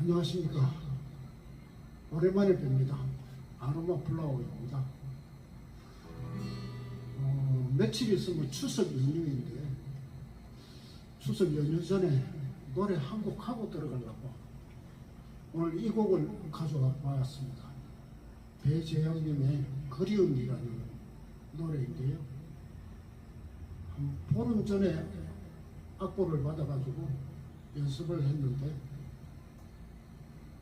안녕하십니까. 오랜만에 뵙니다. 아로마 플라워입니다. 어, 며칠 있으면 추석 연휴인데, 추석 연휴 전에 노래 한 곡 하고 들어가려고 오늘 이 곡을 가져와 봤습니다. 배재영님의 그리움이라는 노래인데요. 한 보름 전에 악보를 받아가지고 연습을 했는데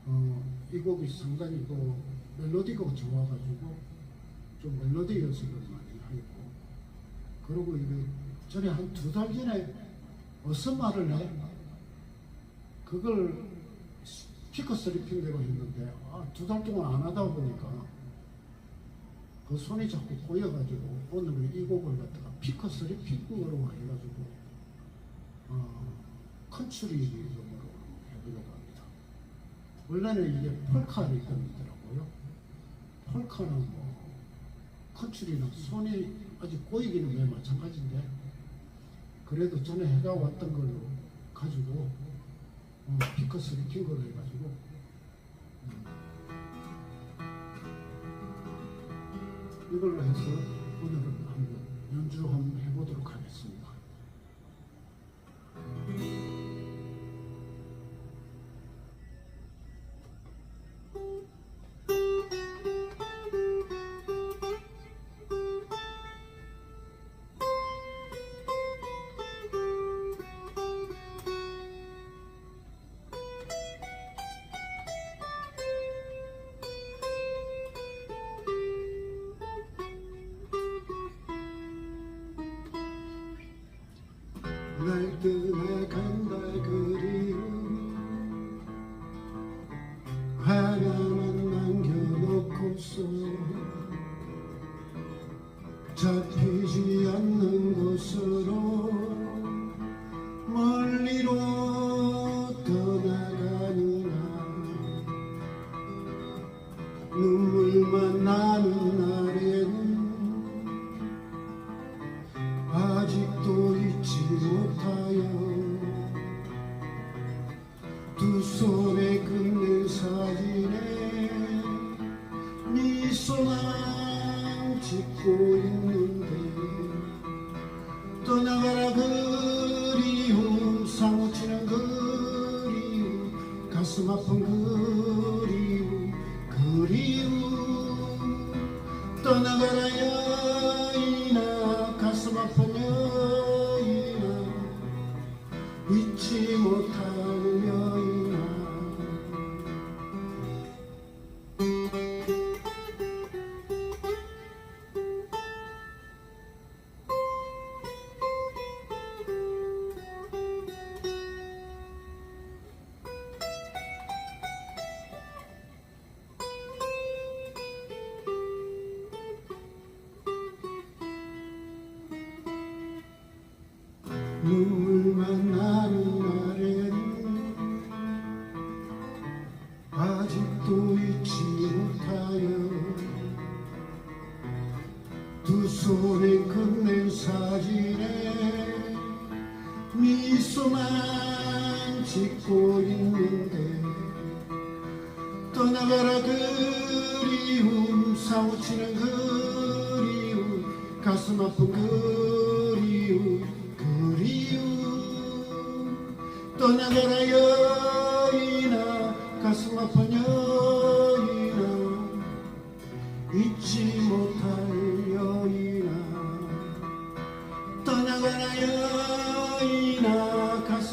어, 이 곡이 상당히 그 멜로디가 좋아가지고 좀 멜로디 연습을 많이 했고 그리고 이게 전에 한 두 달 전에 어서 말을 해 그걸 스피커 스리핑대로 했는데 아, 두 달 동안 안 하다 보니까 그 손이 자꾸 꼬여가지고 오늘은 이 곡을 갖다가 피커 스리핑으로 해가지고 어, 컨츄리 리듬으로 해보려고. 원래는 이게 폴카 리듬이더라고요. 폴카는 뭐 컨츄리는 손이 아직 꼬이기는 왜 마찬가지인데 그래도 전에 해가 왔던 걸로 가지고 어, 피커스 리킨 걸로 해가지고 음, 이걸로 해서 오늘은 한번 연주 한번 해보도록 하겠습니다. 날 떠나간다 그리움 하나만 남겨놓고서 잡히지 않는 곳으로 멀리로 잊지 못하여 두 손에 끊는 사진에 미소만 짓고 있는데 떠나가라 그리움 사무치는 그리움 가슴 아픈 그리움 그리움. 떠나가라 여인아 가슴 아픈 여인아 잊지 못할 여인아 눈물 만 나 두 손에 끝낸 사진에 미소만 짓고 있는데 떠나가라 그리움 사무치는 그리움 가슴 아픈 그리움 그리움. 떠나가라 여